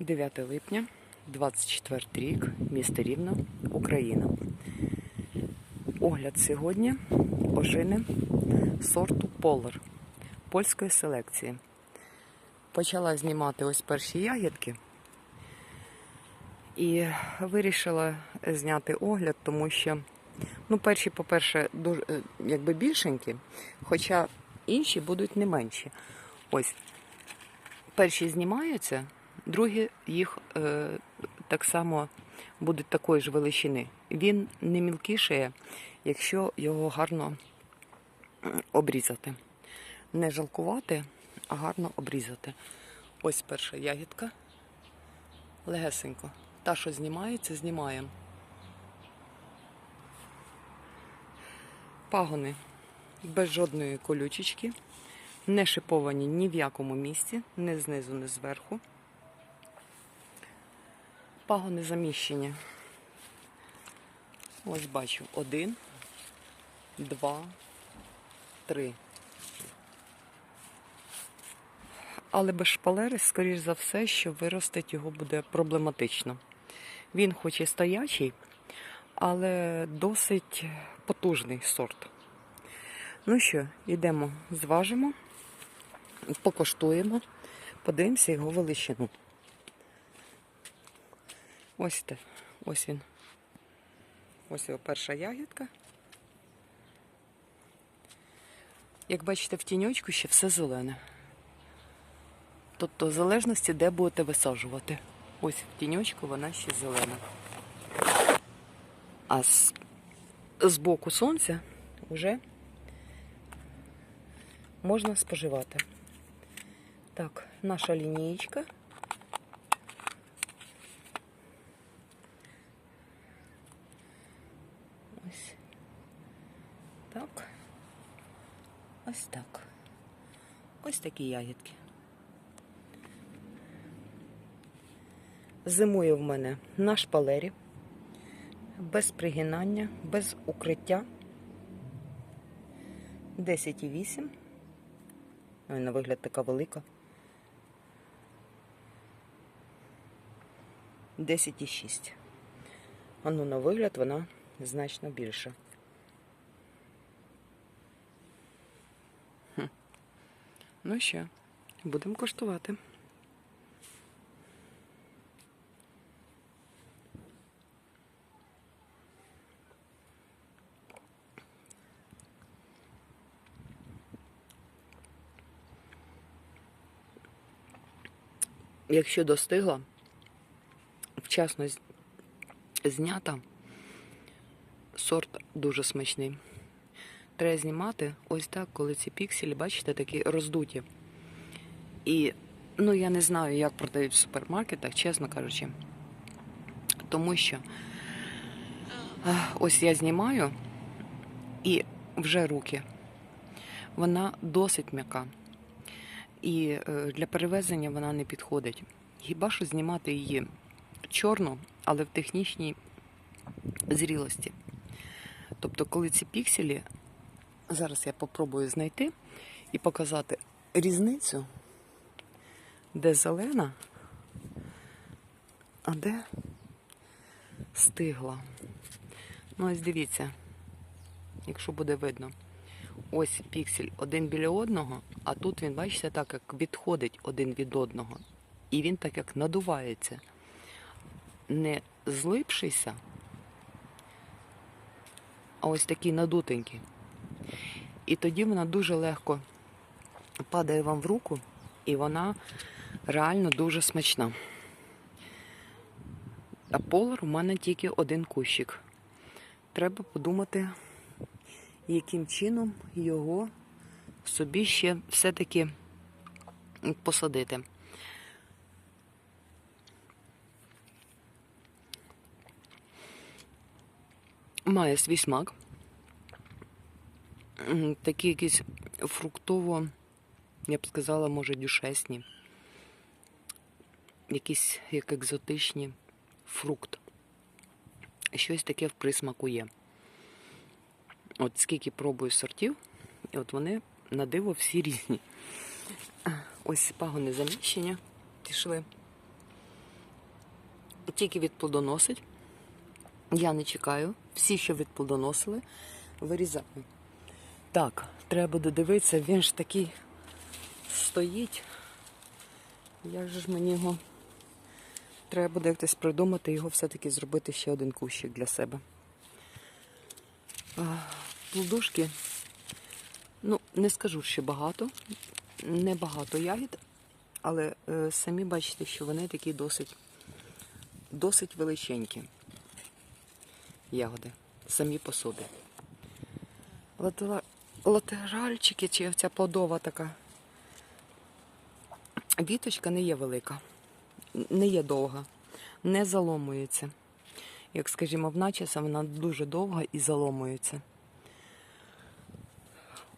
9 липня, 24 рік, місто Рівно, Україна. Огляд сьогодні ожини сорту Полар польської селекції. Почала знімати ось перші ягідки і вирішила зняти огляд, тому що ну, перші, по-перше, е, якби більшенькі, хоча інші будуть не менші. Ось перші знімаються, другі їх е, так само будуть такої ж величини. Він не мілкішає, якщо його гарно обрізати. Не жалкувати, а гарно обрізати. Ось перша ягідка. Легесенько. Та, що знімається, знімаємо. Пагони без жодної колючечки, не шиповані ні в якому місці, ні знизу, ні зверху. Пагони заміщені. Ось бачу один, два, три. Але без шпалери, скоріш за все, що виростить його буде проблематично. Він хоч і стоячий, але досить потужний сорт. Ну що, йдемо, зважимо, покоштуємо, подивимося його величину. Ось те, ось він. Ось його перша ягідка. Як бачите, в тіньочку ще все зелене. Тобто, в залежності, де будете висаджувати. Ось в тіньочку вона ще зелена. А з, з боку сонця вже можна споживати. Так, наша лінієчка. Ось так. Ось так. Ось такі ягідки. Зимує в мене на шпалері, без пригинання, без укриття. 10,8. Ой, на вигляд така велика. 10,6. А ну на вигляд вона значно більша. Ну що, будемо коштувати. Якщо достигла, вчасно знята, сорт дуже смачний. Треба знімати ось так, коли ці пікселі, бачите, такі роздуті. І ну я не знаю, як продають в супермаркетах, чесно кажучи. Тому що ось я знімаю і вже руки. Вона досить м'яка. І е, для перевезення вона не підходить. Хіба що знімати її чорну, але в технічній зрілості. Тобто, коли ці пікселі, зараз я попробую знайти і показати різницю, де зелена, а де стигла. Ну, ось дивіться, якщо буде видно. Ось піксель один біля одного, а тут він, бачите, так як відходить один від одного. І він так як надувається. Не злипшийся, а ось такий надутенький. І тоді вона дуже легко падає вам в руку, і вона реально дуже смачна. А полар у мене тільки один кущик. Треба подумати, яким чином його собі ще все-таки посадити. Має свій смак. Такі якісь фруктово, я б сказала, може, дюшесні. Якісь як екзотичні фрукт. Щось таке в присмаку є. От скільки пробую сортів, і от вони на диво всі різні. Ось пагони заміщення пішли. тільки відплодоносить. Я не чекаю. Всі, що відплодоносили, вирізаю. Так, треба буде дивитися, він ж такий стоїть. Як же ж мені його. Треба буде якось придумати його все-таки зробити ще один кущик для себе. Плодушки, ну, не скажу, що багато, не багато ягід, але е, самі бачите, що вони такі досить, досить величенькі ягоди, самі по собі. Латера- Латеральчики, чи ця плодова така віточка не є велика, не є довга, не заломується. Як, скажімо, в начаса вона дуже довга і заломується.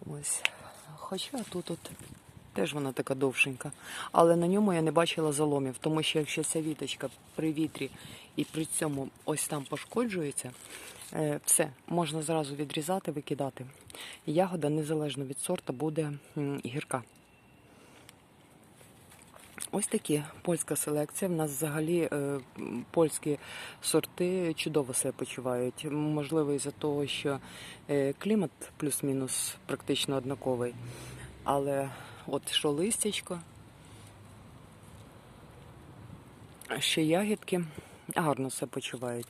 Ось. Хоча тут от теж вона така довшенька. Але на ньому я не бачила заломів, тому що якщо ця віточка при вітрі і при цьому ось там пошкоджується, все, можна зразу відрізати, викидати. Ягода, незалежно від сорта, буде гірка. Ось такі польська селекція. В нас взагалі е, польські сорти чудово себе почувають. Можливо, із-за того, що е, клімат плюс-мінус практично однаковий. Але от що листячко, ще ягідки гарно себе почувають.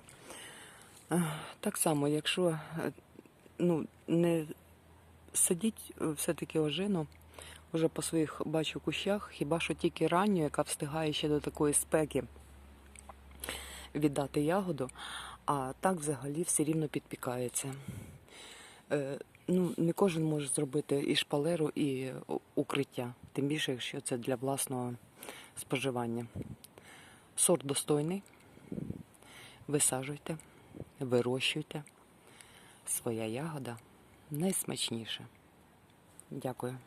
Так само, якщо е, ну, не садіть е, все-таки ожину, вже по своїх бачу кущах, хіба що тільки ранню, яка встигає ще до такої спеки віддати ягоду, а так взагалі все рівно підпікається. Е, ну, не кожен може зробити і шпалеру, і укриття, тим більше, якщо це для власного споживання. Сорт достойний. Висаджуйте, вирощуйте. Своя ягода найсмачніша. Дякую.